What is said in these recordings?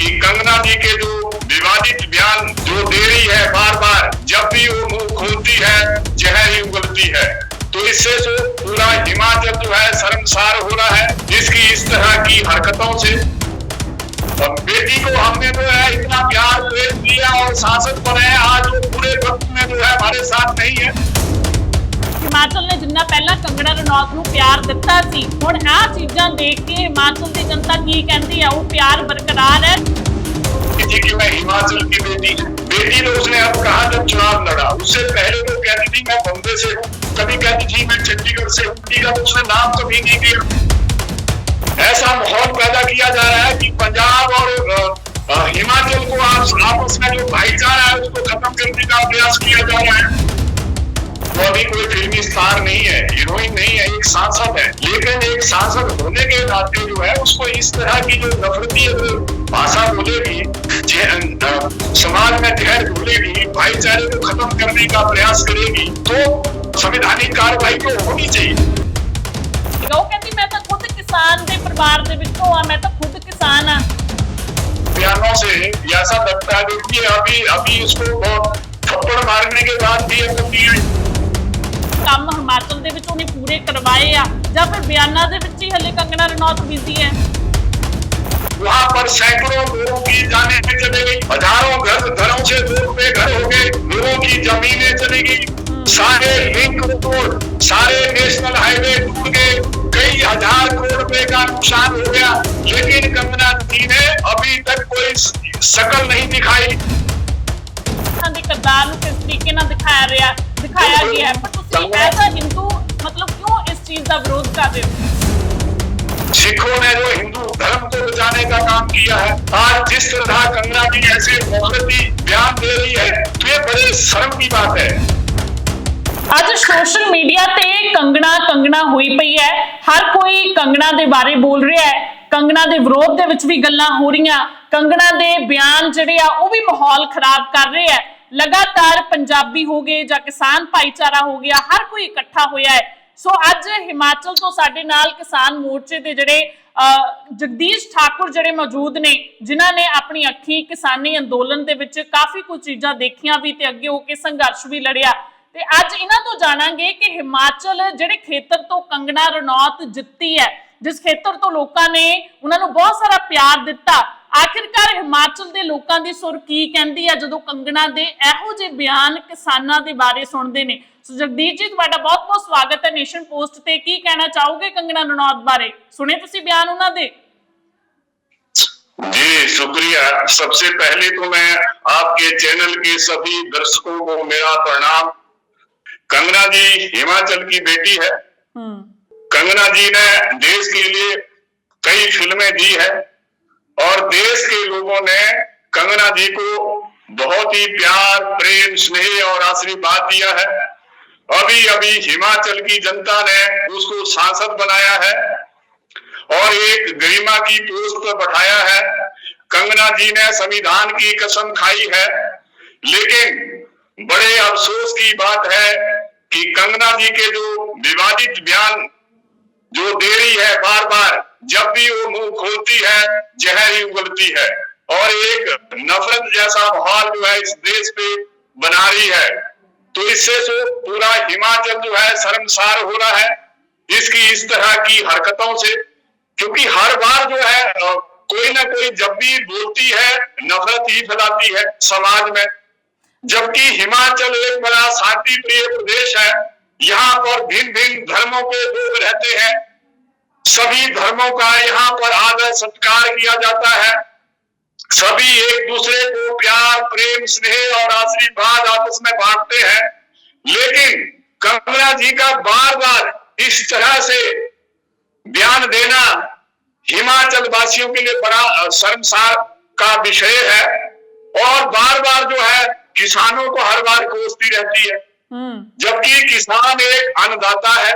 कि कंगना जी के जो विवादित बयान जो दे रही है बार बार जब भी वो मुँह खोलती है, जहर ही उगलती है। तो इससे जो पूरा हिमाचल जो है शर्मसार हो रहा है इसकी इस तरह की हरकतों से। और बेटी को हमने जो है इतना प्यार दिया और सांसद बनाया आज वो पूरे वक्त में जो है हमारे साथ नहीं है। ਹਿਮਾਚਲ ਨੇ ਜਿੰਨਾ ਪਹਿਲਾਂ ਕੰਗਣਾ ਰਣੌਤ ਨੂੰ ਪਿਆਰ ਦਿੱਤਾ ਸੀ ਹੁਣ ਆਹ ਚੀਜ਼ਾਂ ਦੇਖ ਕੇ ਹਿਮਾਚਲ ਦੀ ਜਨਤਾ ਕੀ ਕਹਿੰਦੀ ਆ ਉਹ ਪਿਆਰ ਬਰਕਰਾਰ ਹੈ थी कि मैं हिमाचल की बेटी हूँ। बेटी तो उसने अब कहा जब चुनाव लड़ा उससे पहले तो कहती थी मैं बॉम्बे से हूँ कभी कहती थी मैं चंडीगढ़ से हूँ चंडीगढ़ तो उसने नाम कभी नहीं दिया ऐसा माहौल पैदा किया जा रहा है कि पंजाब और अ, अ, हिमाचल को आप, आपस में जो भाईचारा है उसको खत्म करने का प्रयास किया जा रहा है वो अभी कोई फिल्मी स्टार नहीं है हीरोइन नहीं है एक सांसद है लेकिन एक सांसद होने के नाते जो है उसको इस तरह की जो नफरती अगर भाषा बोलेगी जे- अ, समाज में जहर घोलेगी भाईचारे को खत्म करने का प्रयास करेगी तो संवैधानिक कार्रवाई तो होनी चाहिए ਉਹ ਕਹਿੰਦੀ ਮੈਂ ਤਾਂ ਖੁਦ ਕਿਸਾਨ ਦੇ ਪਰਿਵਾਰ ਦੇ ਵਿੱਚੋਂ ਆ ਮੈਂ ਤਾਂ ਖੁਦ ਕਿਸਾਨ ਆ बयानों से ऐसा लगता है देखिए अभी अभी इसको बहुत थप्पड़ मारने के बाद भी अगर ये ਕੰਮ ਹਿਮਾਚਲ ਦੇ ਵਿੱਚ ਉਹਨੇ ਪੂਰੇ ਕਰਵਾਏ ਆ ਜਾਂ ਫਿਰ ਬਿਆਨਾਂ ਦੇ ਵਿੱਚ ਹੀ ਹਲੇ ਕੰਗਣਾ ਰਣੌਤ ਬਿਜ਼ੀ ਹੈ वहाँ पर सैकड़ों लोगों की जाने चले गई हजारों घर घरों से दूर पे घर हो गए लोगों की जमीनें चली गई सारे लिंक रोड सारे नेशनल हाईवे टूट गए कई हजार करोड़ रुपए का नुकसान हो गया लेकिन कंगना जी ने अभी तक कोई शकल नहीं दिखाई ਉਹਨਾਂ ਦੇ ਕਿਰਦਾਰ ਨੂੰ ਕਿਸ ਤਰੀਕੇ ਨਾਲ ਦਿਖਾਇਆ ਰਿਹਾ ਦਿਖਾਇਆ ਗਿਆ ਹੈ। ਪਰ ਤੁਸੀਂ ਐਜ਼ ਅ ਹਿੰਦੂ ਮਤਲਬ ਕਿਉਂ ਇਸ ਚੀਜ਼ ਦਾ ਵਿਰੋਧ ਕਰ ਰਹੇ ਹੋ सिखों ने जो हिंदू धर्म को बचाने का काम किया है आज जिस तरह कंगना जी ऐसे मोहब्बती बयान दे रही है तो ये बड़े शर्म की बात है ਅੱਜ ਸੋਸ਼ਲ ਮੀਡੀਆ ਤੇ ਕੰਗਣਾ ਕੰਗਣਾ ਹੋਈ ਪਈ ਹੈ ਹਰ ਕੋਈ ਕੰਗਣਾ ਦੇ ਬਾਰੇ ਬੋਲ ਰਿਹਾ ਹੈ ਕੰਗਣਾ ਦੇ ਵਿਰੋਧ ਦੇ ਵਿੱਚ ਵੀ ਗੱਲਾਂ ਹੋ ਰਹੀਆਂ ਕੰਗਣਾ ਦੇ ਬਿਆਨ ਜਿਹੜੇ ਆ ਉਹ ਵੀ ਮਾਹੌਲ ਖਰਾਬ ਕਰ ਰਹੇ ਹੈ ਲਗਾਤਾਰ ਪੰਜਾਬੀ ਹੋ ਗਏ ਜਾਂ ਕਿਸਾਨ ਭਾਈਚਾਰਾ ਹੋ ਗਿਆ, ਹਰ ਕੋਈ ਇਕੱਠਾ ਹੋਇਆ ਹੈ। ਸੋ ਅੱਜ ਹਿਮਾਚਲ ਤੋਂ ਸਾਡੇ ਨਾਲ ਕਿਸਾਨ ਮੋਰਚੇ ਦੇ ਜਿਹੜੇ ਜਗਦੀਸ਼ ਠਾਕੁਰ ਜਿਹੜੇ ਮੌਜੂਦ ਨੇ, ਜਿਨ੍ਹਾਂ ਨੇ ਆਪਣੀ ਅੱਖੀ ਕਿਸਾਨੀ ਅੰਦੋਲਨ ਦੇ ਵਿੱਚ ਕਾਫੀ ਕੁਝ ਚੀਜ਼ਾਂ ਦੇਖੀਆਂ ਵੀ ਤੇ ਅੱਗੇ ਹੋ ਕੇ ਸੰਘਰਸ਼ ਵੀ ਲੜਿਆ। ਤੇ ਅੱਜ ਇਹਨਾਂ ਤੋਂ ਜਾਣਾਂਗੇ ਕਿ ਹਿਮਾਚਲ ਜਿਹੜੇ ਖੇਤਰ ਤੋਂ ਕੰਗਣਾ ਰਣੌਤ ਜਿੱਤੀ ਹੈ, ਜਿਸ ਖੇਤਰ ਤੋਂ ਲੋਕਾਂ ਨੇ ਉਹਨਾਂ ਨੂੰ ਬਹੁਤ ਸਾਰਾ ਪਿਆਰ ਦਿੱਤਾ ਆਖਿਰਕਾਰ ਹਿਮਾਚਲ ਦੇ ਲੋਕਾਂ ਦੀ ਸੁਰ ਕੀ ਕਹਿੰਦੀ ਹੈ ਜਦੋਂ ਕੰਗਣਾ ਦੇ ਇਹੋ ਜਿਹੇ ਬਿਆਨ ਕਿਸਾਨਾਂ ਦੇ ਬਾਰੇ ਸੁਣਦੇ ਨੇ ਸੋ ਜਗਦੀਸ਼ ਜੀ ਤੁਹਾਡਾ ਬਹੁਤ-ਬਹੁਤ ਸਵਾਗਤ ਹੈ ਨੇਸ਼ਨ ਪੋਸਟ ਤੇ ਕੀ ਕਹਿਣਾ ਚਾਹੋਗੇ ਕੰਗਣਾ ਰਣੌਤ ਬਾਰੇ ਸੁਣੇ ਤੁਸੀਂ ਬਿਆਨ ਉਹਨਾਂ ਦੇ जी शुक्रिया सबसे पहले तो मैं आपके चैनल के सभी दर्शकों को मेरा प्रणाम कंगना जी हिमाचल की बेटी है ਹੂੰ कंगना जी ने देश के लिए कई फिल्में दी है और देश के लोगों ने कंगना जी को बहुत ही प्यार, प्रेम, स्नेह और आशीर्वाद दिया है। अभी अभी हिमाचल की जनता ने उसको सांसद बनाया है और एक गरिमा की पोस्ट पर बैठाया है। कंगना जी ने संविधान की कसम खाई है, लेकिन बड़े अफसोस की बात है कि कंगना जी के जो विवादित बयान, जो दे रही है बार बार जब भी वो मुँह खोलती है, जहर ही उगलती है। और एक नफरत जैसा माहौल जो है इस देश पे बना रही है। तो इससे जो पूरा हिमाचल जो है शर्मसार हो रहा है इसकी इस तरह की हरकतों से। क्योंकि हर बार जो है कोई ना कोई जब भी बोलती है, नफरत ही फैलाती है समाज में। जबकि हिमाचल एक बड़ा शांति प्रिय प्रदेश है, यहाँ पर भिन्न भिन्न धर्मों के लोग रहते हैं। सभी धर्मों का यहाँ पर आदर सत्कार किया जाता है। सभी एक दूसरे को प्यार प्रेम स्नेह और आशीर्वाद आपस में बांटते हैं। लेकिन कंगना जी का बार बार इस तरह से बयान देना हिमाचल वासियों के लिए बड़ा शर्मसार का विषय है। और बार बार जो है किसानों को हर बार कोसती रहती है। जबकि किसान एक अन्नदाता है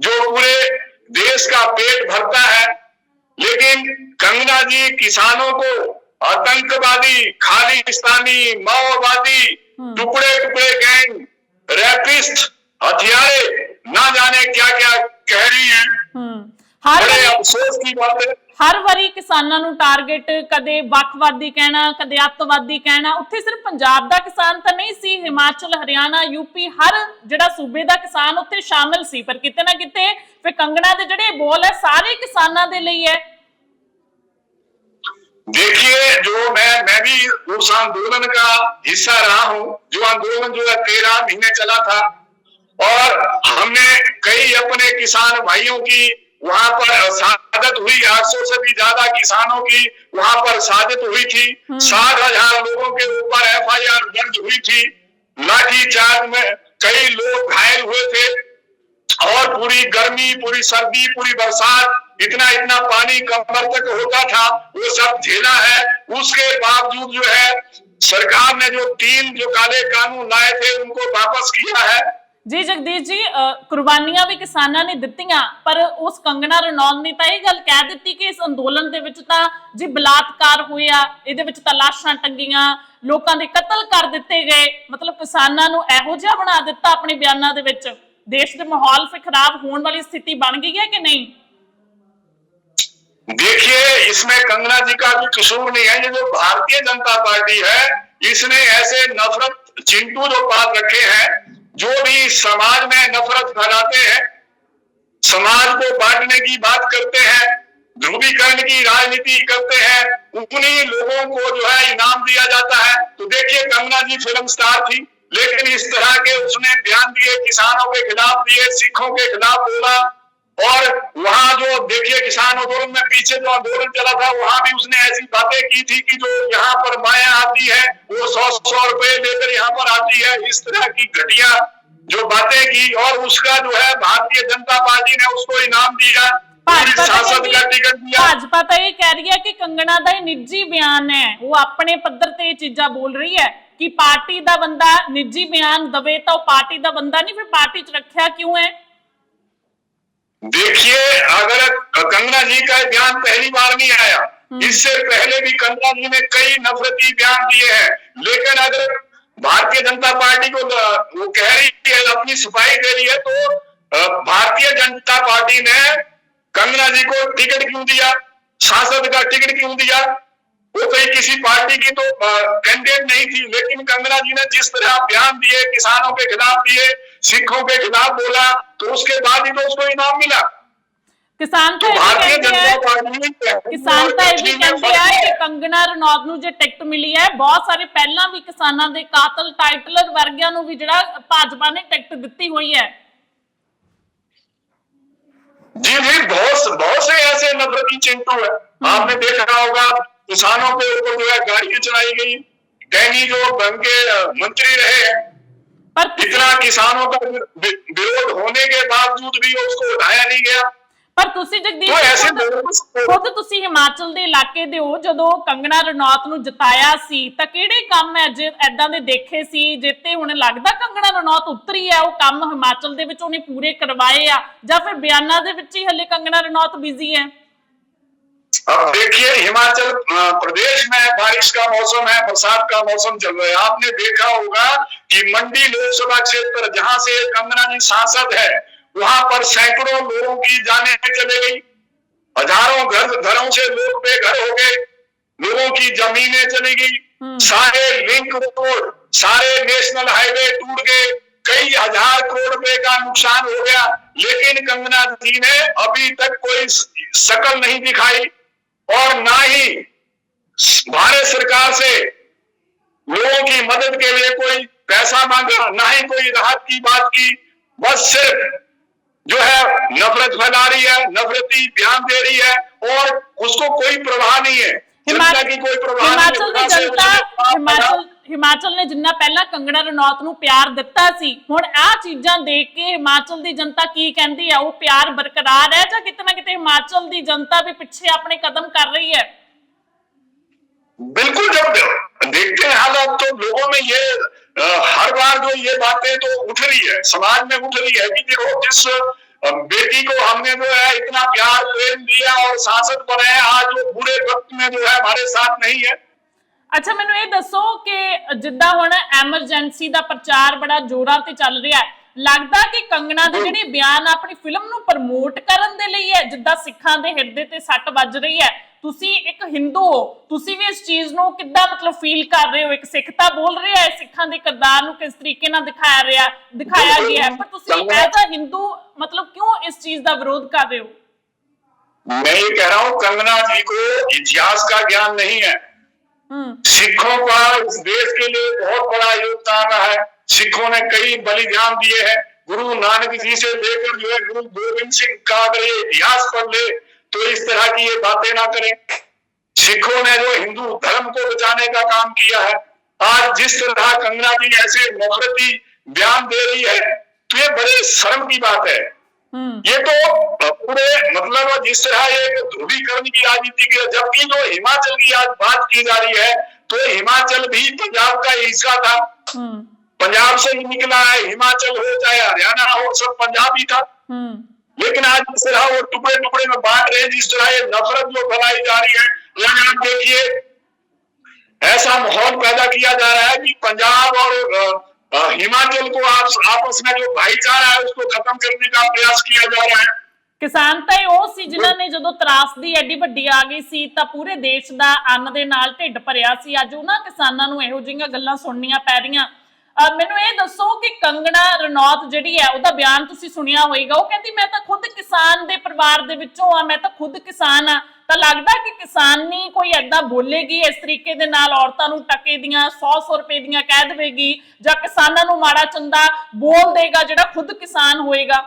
जो पूरे देश का पेट भरता है। लेकिन कंगना जी किसानों को आतंकवादी खालिस्तानी माओवादी हम्म। टुकड़े टुकड़े गैंग रेपिस्ट हथियारे ना जाने क्या क्या कह रही है। ਹੂੰ ਹਰ बड़े ਵਾਰੀ अफसोस की बात है ਹਰ ਵਾਰੀ ਕਿਸਾਨਾਂ ਨੂੰ ਟਾਰਗੇਟ ਕਦੇ ਵੱਖਵਾਦੀ ਕਹਿਣਾ ਕਦੇ ਅੱਤਵਾਦੀ ਕਹਿਣਾ ਉੱਥੇ ਸਿਰਫ ਪੰਜਾਬ ਦਾ ਕਿਸਾਨ ਤਾਂ ਨਹੀਂ ਸੀ ਹਿਮਾਚਲ ਹਰਿਆਣਾ ਯੂਪੀ ਹਰ ਜਿਹੜਾ ਸੂਬੇ ਦਾ ਕਿਸਾਨ ਉੱਥੇ ਸ਼ਾਮਿਲ ਸੀ ਪਰ ਕਿਤੇ ਨਾ ਕਿਤੇ ਫਿਰ ਕੰਗਣਾ ਦੇ ਜਿਹੜੇ ਬੋਲ ਹੈ ਸਾਰੇ ਕਿਸਾਨਾਂ ਦੇ ਲਈ ਹੈ देखिए जो मैं मैं भी उस आंदोलन का हिस्सा रहा हूं जो आंदोलन जो है तेरह महीने चला था और हमने कई अपने किसान भाइयों की वहाँ पर शहादत हुई 800 से भी ज़्यादा किसानों की वहाँ पर शहादत हुई थी। सात हज़ार लोगों के ऊपर एफआईआर दर्ज हुई थी। लाठी चार्ज में कई लोग घायल हुए थे और पूरी गर्मी पूरी सर्दी पूरी बरसात इतना इतना पानी कमर तक होता था। वो सब झेला है। उसके बावजूद जो है सरकार ने जो तीन जो काले कानून लाए थे उनको वापस किया है। ਜੀ ਜਗਦੀਸ਼ ਜੀ ਅ, ਕੁਰਬਾਨੀਆਂ ਵੀ ਕਿਸਾਨਾਂ ਨੇ ਦਿੱਤੀਆਂ ਪਰ ਉਸ ਕੰਗਣਾ ਰਣੌਤ ਨੇ ਤਾਂ ਇਹ ਗੱਲ ਕਹਿ ਦਿੱਤੀ ਕਿ ਇਸ ਅੰਦੋਲਨ ਦੇ ਵਿੱਚ ਤਾਂ ਜੀ ਬਲਾਤਕਾਰ ਹੋਇਆ ਇਹਦੇ ਵਿੱਚ ਤਾਂ ਲਾਸ਼ਾਂ ਟੰਗੀਆਂ ਲੋਕਾਂ ਦੇ ਕਤਲ ਕਰ ਦਿੱਤੇ ਗਏ ਮਤਲਬ ਕਿਸਾਨਾਂ ਨੂੰ ਇਹੋ ਜਿਹਾ ਬਣਾ ਦਿੱਤਾ ਆਪਣੇ ਬਿਆਨਾਂ ਦੇ ਵਿੱਚ ਦੇਸ਼ ਦੇ ਮਾਹੌਲ ਫਿਰ ਖਰਾਬ ਹੋਣ ਵਾਲੀ ਸਥਿਤੀ ਬਣ ਗਈ ਹੈ ਕਿ ਨਹੀਂ देखिए इसमें कंगना जी का भी कसूर नहीं है ये जो भारतीय जनता पार्टी है इसने ऐसे नफरत चिंटू जो पाल रखे हैं जो भी समाज में नफरत फैलाते हैं, समाज को बांटने की बात करते हैं, ध्रुवीकरण की राजनीति करते हैं, उन्हीं लोगों को जो है इनाम दिया जाता है। तो देखिए कंगना जी फ़िल्म स्टार थी, लेकिन इस तरह के उसने बयान दिए, किसानों के खिलाफ दिए, सिखों के खिलाफ बोला और वहाँ जो देखिए किसान आंदोलन में पीछे जो आंदोलन चला था वहाँ भी उसने ऐसी बातें की थी कि जो यहाँ पर माया आती है वो सौ सौ रुपए लेकर यहाँ पर आती है। इस तरह की घटिया जो बातें की और उसका जो है भारतीय जनता पार्टी ने उसको इनाम दिया तो सांसद का टिकट दिया। भाजपा तो ये कह रही है कि कंगना का निजी बयान है। वो अपने पद्धर ते चीजा बोल रही है कि पार्टी का बंदा निजी बयान दवे तो पार्टी का बंदा नहीं फिर पार्टी च रखा क्यों है? देखिए अगर कंगना जी का बयान पहली बार नहीं आया इससे पहले भी कंगना जी ने कई नफरती बयान दिए हैं। लेकिन अगर भारतीय जनता पार्टी को वो कह रही है अपनी सफ़ाई दे रही है तो भारतीय जनता पार्टी ने कंगना जी को टिकट क्यों दिया? सांसद का टिकट क्यों दिया? वो कहीं किसी पार्टी की तो कैंडिडेट नहीं थी लेकिन कंगना जी ने जिस तरह बयान दिए किसानों के खिलाफ दिए सिखों के खिलाफ बोला तो उसके बाद ही तो उसको इनाम मिला ਕਿਸਾਨ ਤਾਂ तो ਇਹ भारतीय ਵੀ ਕਹਿੰਦੇ जनता ਹੈ पार्टी ਕਿਸਾਨ ਤਾਂ ਇਹ ਵੀ ਕਹਿੰਦੇ ਆ ਕਿ ਕੰਗਣਾ ਰਣੌਤ ਨੂੰ ਜੇ ਟਿਕਟ ਮਿਲੀ ਹੈ ਬਹੁਤ ਸਾਰੇ ਪਹਿਲਾਂ ਵੀ ਕਿਸਾਨਾਂ ਦੇ ਕਾਤਲ ਟਾਈਟਲਰ ਵਰਗਿਆਂ ਨੂੰ ਵੀ ਜਿਹੜਾ ਭਾਜਪਾ ਨੇ ਟਿਕਟ ਦਿੱਤੀ ਹੋਈ ਹੈ जी जी बहुत बहुत से ऐसे नफरती चिंटू है आपने देखा होगा किसानों के ऊपर जो है गाड़ियां चलाई गई डैनी जो बन के अ, मंत्री रहे हैं ਪਰ ਤੁਸੀਂ- इतना किसानों का वि- विरोध होने के बावजूद भी उसको उठाया नहीं गया ਪਰ ਤੁਸੀਂ ਜਗਦੀਸ਼ तो ऐसे ਖੁਦ- लोगों ਖੁਦ ਤੁਸੀਂ ਹਿਮਾਚਲ ਦੇ ਇਲਾਕੇ ਦੇ ਹੋ ਜਦੋਂ ਕੰਗਣਾ ਰਣੌਤ ਨੂੰ ਜਿਤਾਇਆ ਸੀ ਤਾਂ ਕਿਹੜੇ ਕੰਮ ਐ ਜੇ ਐਦਾਂ ਦੇ ਦੇਖੇ ਸੀ ਜਿੱਤੇ ਹੁਣ ਲੱਗਦਾ ਕੰਗਣਾ ਰਣੌਤ ਉਤਰੀ ਹੈ ਉਹ ਕੰਮ ਹਿਮਾਚਲ ਦੇ ਵਿੱਚ ਉਹਨੇ ਪੂਰੇ ਕਰਵਾਏ ਆ ਜਾਂ ਫਿਰ ਬਿਆਨਾਂ ਦੇ ਵਿੱਚ ਹੀ ਹਲੇ ਕੰਗਣਾ ਰਣੌਤ ਬਿਜ਼ੀ ਹੈ अब देखिए हिमाचल प्रदेश में बारिश का मौसम है बरसात का मौसम चल रहा है। आपने देखा होगा कि मंडी लोकसभा क्षेत्र जहाँ से कंगना जी सांसद है वहाँ पर सैकड़ों लोगों की जाने चले गई। हज़ारों घर घरों से लोग बेघर हो गए। लोगों की जमीनें चली गई। सारे लिंक रोड सारे नेशनल हाईवे टूट गए। कई हज़ार करोड़ रुपए का नुकसान हो गया। लेकिन कंगना जी ने अभी तक कोई शकल नहीं दिखाई। और ना ही भारत सरकार से लोगों की मदद के लिए कोई पैसा मांगा ना ही कोई राहत की बात की बस सिर्फ़ जो है नफरत फैला रही है नफरती बयान दे रही है और उसको कोई प्रवाह नहीं है। हिमाचल की कोई प्रवाह नहीं है। हिमाचल ਹਿਮਾਚਲ ਹਿਮਾਚਲ ਨੇ ਜਿੰਨਾ ਪਹਿਲਾਂ ਕੰਗਣਾ ਰਣੌਤ ਨੂੰ ਪਿਆਰ ਦਿੱਤਾ ਸੀ ਹੁਣ ਆਹ ਚੀਜ਼ਾਂ ਦੇਖ ਕੇ ਹਿਮਾਚਲ ਦੀ ਜਨਤਾ ਕੀ ਕਹਿੰਦੀ ਹੈ ਉਹ ਪਿਆਰ ਬਰਕਰਾਰ ਹੈ ਜਾਂ ਕਿਤੇ ਨਾ ਕਿਤੇ ਹਿਮਾਚਲ ਦੀ ਜਨਤਾ ਵੀ ਪਿੱਛੇ ਆਪਣੇ ਕਦਮ ਕਰ ਰਹੀ ਹੈ बिल्कुल जब देखते हैं हालात तो लोगों में ये अ, हर बार जो ये बातें तो उठ रही है समाज में उठ रही है कि देखो जिस अ, बेटी को हमने जो है इतना प्यार प्रेम दिया और सांसद बनाया आज वो बुरे वक्त में जो है हमारे साथ नहीं है ਅੱਛਾ ਮੈਨੂੰ ਇਹ ਦੱਸੋ ਕਿ ਜਿੱਦਾਂ ਹੁਣ ਐਮਰਜੈਂਸੀ ਦਾ ਪ੍ਰਚਾਰ ਬੜਾ ਜ਼ੋਰਾਂ ਤੇ ਚੱਲ ਰਿਹਾ ਹੈ ਲੱਗਦਾ ਕਿ ਕੰਗਣਾ ਦੇ ਜਿਹੜੇ ਬਿਆਨ ਆਪਣੀ ਫਿਲਮ ਨੂੰ ਪ੍ਰਮੋਟ ਕਰਨ ਦੇ ਲਈ ਹੈ ਜਿੱਦਾਂ ਸਿੱਖਾਂ ਦੇ ਹਿਰਦੇ ਤੇ ਸੱਟ ਵੱਜ ਰਹੀ ਹੈ ਤੁਸੀਂ ਇੱਕ ਹਿੰਦੂ ਹੋ ਤੁਸੀਂ ਵੀ ਇਸ ਚੀਜ਼ ਨੂੰ ਕਿੱਦਾਂ ਮਤਲਬ ਫੀਲ ਕਰ ਰਹੇ ਹੋ ਇੱਕ ਸਿੱਖ ਤਾਂ ਬੋਲ ਰਿਹਾ ਹੈ ਸਿੱਖਾਂ ਦੇ ਕਿਰਦਾਰ ਨੂੰ ਕਿਸ ਤਰੀਕੇ ਨਾਲ ਦਿਖਾਇਆ ਰਿਹਾ ਦਿਖਾਇਆ ਗਿਆ ਹੈ ਪਰ ਤੁਸੀਂ ਕੰਗਨਾ- ਐਜ਼ ਅ ਹਿੰਦੂ ਮਤਲਬ ਕਿਉਂ ਇਸ ਚੀਜ਼ ਦਾ ਵਿਰੋਧ ਕਰ ਰਹੇ ਹੋ मैं ये कह रहा हूँ कंगना जी को इतिहास का ज्ञान नहीं है ਹੂੰ सिखों का इस देश के लिए बहुत बड़ा योगदान रहा है। सिखों ने कई बलिदान दिए हैं। गुरु नानक जी से लेकर जो है, गुरु गोविंद सिंह का अगर ये इतिहास पढ़ ले तो इस तरह की ये बातें ना करें। सिखों ने जो हिंदू धर्म को बचाने का काम किया है, आज जिस तरह कंगना जी ऐसे नफरती बयान दे रही है तो ये बड़े शर्म की बात है। ये तो पूरे मतलब जिस तरह ये ध्रुवीकरण की राजनीति की जबकि जो हिमाचल की आज बात की जा रही है तो हिमाचल भी पंजाब का हिस्सा था। पंजाब से ही निकला है हिमाचल हो चाहे हरियाणा हो सब पंजाब ही था। लेकिन आज जिस तरह वो टुकड़े टुकड़े में बांट रहे हैं जिस तरह ये नफरत जो फैलाई जा रही है अगर आप देखिए ऐसा माहौल पैदा किया जा रहा है कि पंजाब हिमाचल को आप, आपस में जो भाईचारा है उसको खत्म करने का प्रयास किया जा रहा है ਕਿਸਾਨ ਤਾਂ ਇਹ ਉਹ ਸੀ ਜਿਨ੍ਹਾਂ ਨੇ ਜਦੋਂ ਤਰਾਸਦੀ ਐਡੀ ਵੱਡੀ ਆ ਗਈ ਸੀ ਤਾਂ ਪੂਰੇ ਦੇਸ਼ ਦਾ ਅੰਨ ਦੇ ਨਾਲ ਢਿੱਡ ਭਰਿਆ ਸੀ ਅੱਜ ਉਹਨਾਂ ਕਿਸਾਨਾਂ ਨੂੰ ਇਹੋ ਜਿਹੀਆਂ ਗੱਲਾਂ ਸੁਣਨੀਆਂ ਪੈ ਰਹੀਆਂ ਅਹ ਮੈਨੂੰ ਇਹ ਦੱਸੋ ਕਿ ਕੰਗਣਾ ਰਣੌਤ ਜਿਹੜੀ ਹੈ ਉਹਦਾ ਬਿਆਨ ਤੁਸੀਂ ਸੁਣਿਆ ਹੋਵੇਗਾ ਉਹ ਕਹਿੰਦੀ ਮੈਂ ਤਾਂ ਖੁਦ ਕਿਸਾਨ ਦੇ ਪਰਿਵਾਰ ਦੇ ਵਿੱਚੋਂ ਆ ਮੈਂ ਤਾਂ ਖੁਦ ਕਿਸਾਨ ਆ ਤਾਂ ਲੱਗਦਾ ਕਿ ਕਿਸਾਨੀ ਕੋਈ ਐਦਾਂ ਬੋਲੇਗੀ ਇਸ ਤਰੀਕੇ ਦੇ ਨਾਲ ਔਰਤਾਂ ਨੂੰ ਟਕੇ ਦੀਆਂ 100-100 ਰੁਪਏ ਦੀਆਂ ਕਹਿ ਦੇਵੇਗੀ ਜਾਂ ਕਿਸਾਨਾਂ ਨੂੰ ਮਾੜਾ ਚੰਦਾ ਬੋਲ ਦੇਗਾ ਜਿਹੜਾ ਖੁਦ ਕਿਸਾਨ ਹੋਏਗਾ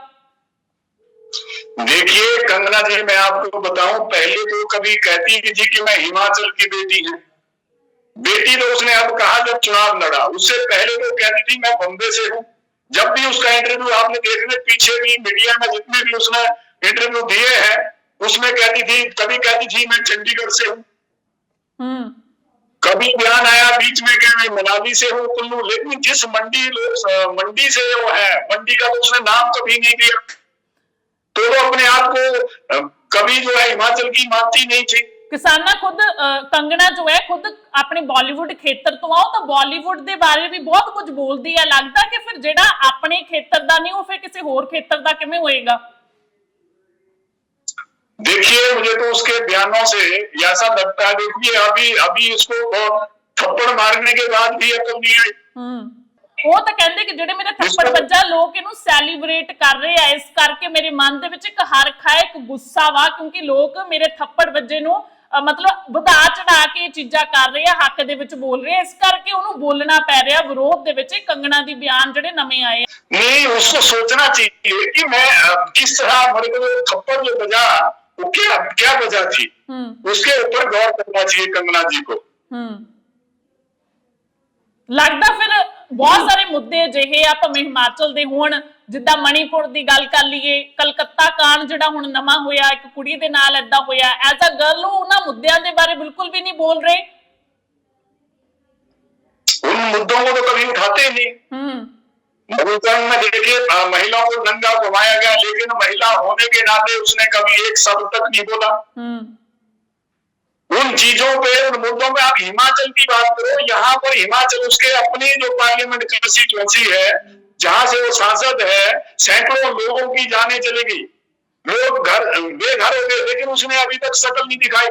देखिए कंगना जी मैं आपको बताऊं पहले तो कभी कहती कि जी कि मैं हिमाचल की बेटी हूं बेटी तो उसने अब कहा जब चुनाव लड़ा उससे पहले तो कहती थी मैं बॉम्बे से हूँ। जब भी उसका इंटरव्यू आपने देख देखने पीछे भी मीडिया में जितने भी उसने इंटरव्यू दिए हैं उसमें कहती थी कभी कहती थी मैं चंडीगढ़ से हूँ। कभी बयान आया बीच में कि मैं मनाली से हूँ कुल्लू लेकिन जिस मंडी मंडी से वो है मंडी का तो उसने नाम कभी नहीं दिया। तो वो अपने आप को कभी जो है हिमाचल की मानती नहीं थी। ਕਿਸਾਨਾਂ ਖੁਦ ਅਹ, ਕੰਗਣਾ ਜੋ ਹੈ ਖੁਦ ਆਪਣੇ ਬਾਲੀਵੁੱਡ ਖੇਤਰ ਤੋਂ ਆ ਉਹ ਤਾਂ ਬਾਲੀਵੁੱਡ ਦੇ ਬਾਰੇ ਵੀ ਬਹੁਤ ਕੁਝ ਬੋਲਦੀ ਹੈ ਲੱਗਦਾ ਕਿ ਫਿਰ ਜਿਹੜਾ ਆਪਣੇ ਖੇਤਰ ਦਾ ਨਹੀਂ ਉਹ ਫਿਰ ਕਿਸੇ ਹੋਰ ਖੇਤਰ ਦਾ ਕਿਵੇਂ ਹੋਏਗਾ देखिए मुझे तो उसके बयानों से ऐसा लगता है देखिए अभी अभी इसको बहुत थप्पड़ मारने के बाद भी अकल नहीं आई ਹੂੰ ਉਹ ਤਾਂ ਕਹਿੰਦੇ ਕਿ ਜਿਹੜੇ ਮੇਰੇ ਥੱਪੜ ਵੱਜਾ ਲੋਕ ਇਹਨੂੰ ਸੈਲੀਬ੍ਰੇਟ ਕਰ ਰਹੇ ਆ ਇਸ ਕਰਕੇ ਮੇਰੇ ਮਨ ਦੇ ਵਿੱਚ ਇੱਕ ਹਰਖ ਹੈ ਇੱਕ ਗੁੱਸਾ ਵਾ ਕਿਉਂਕਿ ਲੋਕ ਮੇਰੇ ਥੱਪੜ ਵੱਜੇ ਨੂੰ ਅਹ, ਮਤਲਬ ਵਧਾ ਚੜਾ ਕੇ ਇਹ ਚੀਜ਼ਾਂ ਕਰ ਰਹੇ ਆ ਹੱਕ ਦੇ ਵਿੱਚ ਬੋਲ ਰਹੇ ਆ ਇਸ ਕਰਕੇ ਉਹਨੂੰ ਬੋਲਣਾ ਪੈ ਰਿਹਾ ਵਿਰੋਧ ਦੇ ਵਿੱਚ ਇਹ ਕੰਗਣਾ ਦੀ ਬਿਆਨ ਜਿਹੜੇ ਨਵੇਂ ਆਏ ਆ। नहीं उसको सोचना चाहिए कि मैं अ, किस तरह मेरे को जो थप्पड़ जो बजा वो क्या क्या वजह थी ਹੂੰ उसके ऊपर गौर करना चाहिए कंगना जी को ਹੂੰ ਲੱਗਦਾ ਫਿਰ ਬਹੁਤ ਸਾਰੇ ਮੁੱਦੇ ਅਜਿਹੇ ਆ ਭਾਵੇਂ ਹਿਮਾਚਲ ਦੇ ਹੋਣ ਜਿੱਦਾਂ ਮਣੀਪੁਰ ਦੀ ਗੱਲ ਕਰ ਲਈਏ ਕਲਕੱਤਾ ਕਾਂਡ ਜਿਹੜਾ ਹੁਣ ਨਵਾਂ ਹੋਇਆ ਇੱਕ ਕੁੜੀ ਦੇ ਨਾਲ ਏਦਾਂ ਹੋਇਆ ਐਜ਼ ਅ ਗਰਲ ਉਹ ਉਹਨਾਂ ਮੁੱਦਿਆਂ ਦੇ ਬਾਰੇ ਬਿਲਕੁਲ ਵੀ ਨਹੀਂ ਬੋਲ ਰਹੇ उन मुद्दों को तो कभी उठाते ही नहीं ਹੂੰ मधुकरण में देखिए अ, महिलाओं को नंगा घुमाया गया लेकिन महिला होने के नाते उसने कभी एक शब्द तक नहीं बोला ਹੂੰ उन चीजों पे उन मुद्दों में आप हिमाचल की बात करो यहाँ पर हिमाचल उसके अपनी जो पार्लियामेंट कंस्टिट्यूंसी है जहाँ से वो सांसद है सैकड़ों लोगों की जाने चलेगी। गई लोग घर बेघर हो गए लेकिन उसने अभी तक शकल नहीं दिखाई।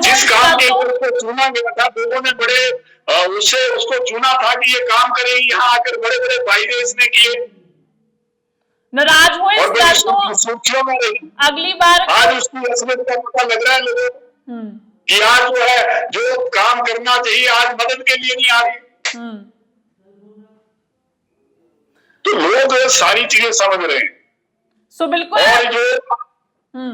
जिस काम के ऊपर उसको चुना गया था लोगों ने बड़े उसे उसको चुना था कि ये काम करे यहाँ आकर बड़े बड़े फ़ायदे इसने किए नाराज़ हुए में रही। अगली बार आज उसकी असमत का पता लग रहा है लोगों कि आज जो है जो काम करना चाहिए आज मदद के लिए नहीं आ रही। तो लोग सारी चीजें समझ रहे हैं ਸੋ ਬਿਲਕੁਲ और जो ਹੂੰ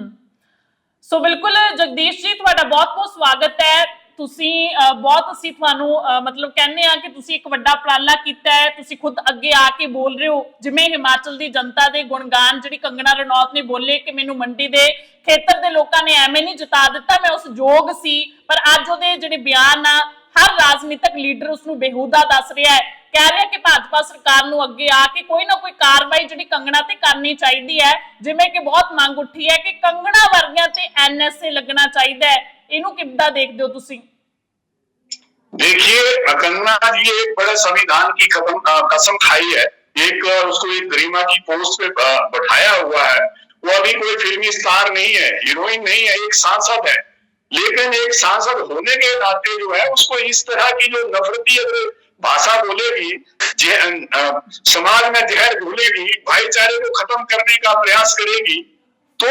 ਸੋ ਬਿਲਕੁਲ ਜਗਦੀਸ਼ ਜੀ ਤੁਹਾਡਾ ਬਹੁਤ-ਬਹੁਤ ਸਵਾਗਤ ਹੈ ਤੁਸੀਂ ਅਹ, ਬਹੁਤ ਅਸੀਂ ਤੁਹਾਨੂੰ ਅਹ, ਮਤਲਬ ਕਹਿੰਦੇ ਆ ਕਿ ਤੁਸੀਂ ਇੱਕ ਵੱਡਾ ਉਪਰਾਲਾ ਕੀਤਾ ਹੈ ਤੁਸੀਂ ਖੁਦ ਅੱਗੇ ਆ ਕੇ ਬੋਲ ਰਹੇ ਹੋ ਜਿਵੇਂ ਹਿਮਾਚਲ ਦੀ ਜਨਤਾ ਦੇ ਗੁਣਗਾਨ ਜਿਹੜੀ ਕੰਗਣਾ ਰਣੌਤ ਨੇ ਬੋਲੇ ਕਿ ਮੈਨੂੰ ਮੰਡੀ ਦੇ ਖੇਤਰ ਦੇ ਲੋਕਾਂ ਨੇ ਐਵੇਂ ਨਹੀਂ ਜਿਤਾ ਦਿੱਤਾ ਮੈਂ ਉਸ ਯੋਗ ਸੀ ਪਰ ਅੱਜ ਉਹਦੇ ਜਿਹੜੇ ਬਿਆਨ ਆ ਹਰ ਰਾਜਨੀਤਿਕ ਲੀਡਰ ਉਸ ਨੂੰ ਬੇਹੂਦਾ ਦੱਸ ਰਿਹਾ ਹੈ ਕਹਿ ਰਿਹਾ ਕਿ ਭਾਜਪਾ ਸਰਕਾਰ ਨੂੰ ਅੱਗੇ ਆ ਕੇ ਕੋਈ ਨਾ ਕੋਈ ਕਾਰਵਾਈ ਜਿਹੜੀ ਕੰਗਣਾ ਤੇ ਕਰਨੀ ਚਾਹੀਦੀ ਹੈ ਜਿਵੇਂ ਕਿ ਬਹੁਤ ਮੰਗ ਉੱਠੀ ਹੈ ਕਿ ਕੰਗਣਾ ਵਰਗਿਆਂ ਤੇ ਐਨਐਸਏ ਲੱਗਣਾ ਚਾਹੀਦਾ ਹੈ ਇਹਨੂੰ ਕਿੱਦਾਂ ਦੇਖਦੇ ਹੋ ਤੁਸੀਂ देखिए कंगना जी एक बड़े संविधान की कदम अ, कसम खाई है एक अ, उसको एक गरिमा की पोस्ट पे अ, बैठाया हुआ है वो अभी कोई फिल्मी स्टार नहीं है हीरोइन नहीं है एक सांसद है लेकिन एक सांसद होने के नाते जो है उसको इस तरह की जो नफरती अगर भाषा बोलेगी जे अ, समाज में जहर घोलेगी भाईचारे को खत्म करने का प्रयास करेगी तो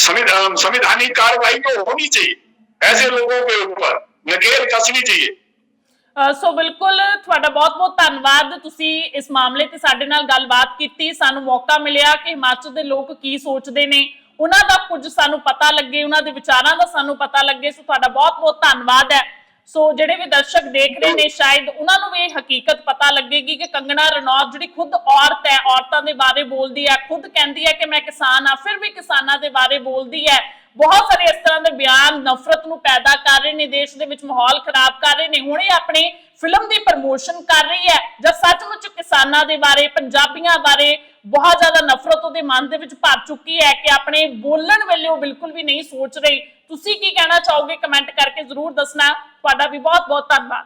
संविधान संविधानिक कार्रवाई तो होनी चाहिए ऐसे लोगों के ऊपर नकेल कसनी चाहिए ਅ, ਸੋ ਬਿਲਕੁਲ ਤੁਹਾਡਾ ਬਹੁਤ-ਬਹੁਤ ਧੰਨਵਾਦ ਤੁਸੀਂ ਇਸ ਮਾਮਲੇ ਤੇ ਸਾਡੇ ਨਾਲ ਗੱਲਬਾਤ ਕੀਤੀ ਸਾਨੂੰ ਮੌਕਾ ਮਿਲਿਆ ਕਿ ਹਿਮਾਚਲ ਦੇ ਲੋਕ ਕੀ ਸੋਚਦੇ ਨੇ ਉਹਨਾਂ ਦਾ ਕੁਝ ਸਾਨੂੰ ਪਤਾ ਲੱਗੇ, ਉਹਨਾਂ ਦੇ ਵਿਚਾਰਾਂ ਦਾ ਸਾਨੂੰ ਪਤਾ ਲੱਗੇ। ਸੋ ਤੁਹਾਡਾ ਬਹੁਤ-ਬਹੁਤ ਧੰਨਵਾਦ ਹੈ। ਸੋ ਜਿਹੜੇ ਵੀ ਦਰਸ਼ਕ ਦੇਖ ਰਹੇ ਨੇ, ਸ਼ਾਇਦ ਉਹਨਾਂ ਨੂੰ ਵੀ ਇਹ ਹਕੀਕਤ ਪਤਾ ਲੱਗੇਗੀ ਕਿ ਕੰਗਣਾ ਰਣੌਤ ਜਿਹੜੀ ਖੁਦ ਔਰਤ ਹੈ, ਔਰਤਾਂ ਦੇ ਬਾਰੇ ਬੋਲਦੀ ਹੈ, ਖੁਦ ਕਹਿੰਦੀ ਹੈ ਕਿ ਮੈਂ ਕਿਸਾਨ ਆ ਫਿਰ ਵੀ ਕਿਸਾਨਾਂ ਦੇ ਬਾਰੇ ਬੋਲਦੀ ਹੈ। ਬਹੁਤ ਸਾਰੇ ਇਸ ਤਰ੍ਹਾਂ ਦੇ ਬਿਆਨ ਨਫ਼ਰਤ ਨੂੰ ਪੈਦਾ ਕਰ ਰਹੇ ਨੇ, ਦੇਸ਼ ਦੇ ਵਿੱਚ ਮਾਹੌਲ ਖਰਾਬ ਕਰ ਰਹੇ ਨੇ। ਹੁਣ ਇਹ ਆਪਣੇ ਫਿਲਮ ਦੀ ਪ੍ਰਮੋਸ਼ਨ ਕਰ ਰਹੀ ਹੈ। ਜਾਂ ਸੱਚਮੁੱਚ ਕਿਸਾਨਾਂ ਦੇ ਬਾਰੇ, ਪੰਜਾਬੀਆਂ ਬਾਰੇ ਬਹੁਤ ਜ਼ਿਆਦਾ ਨਫ਼ਰਤ ਉਹਦੇ ਮਨ ਦੇ ਵਿੱਚ ਭਰ ਚੁੱਕੀ ਹੈ ਕਿ ਆਪਣੇ ਬੋਲਣ ਵੇਲੇ ਉਹ ਬਿਲਕੁਲ ਵੀ ਨਹੀਂ ਸੋਚ ਰਹੀ। ਤੁਸੀਂ ਕੀ ਕਹਿਣਾ ਚਾਹੋਗੇ? ਕਮੈਂਟ ਕਰਕੇ ਜ਼ਰੂਰ ਦੱਸਣਾ। ਤੁਹਾਡਾ ਵੀ ਬਹੁਤ ਬਹੁਤ ਧੰਨਵਾਦ।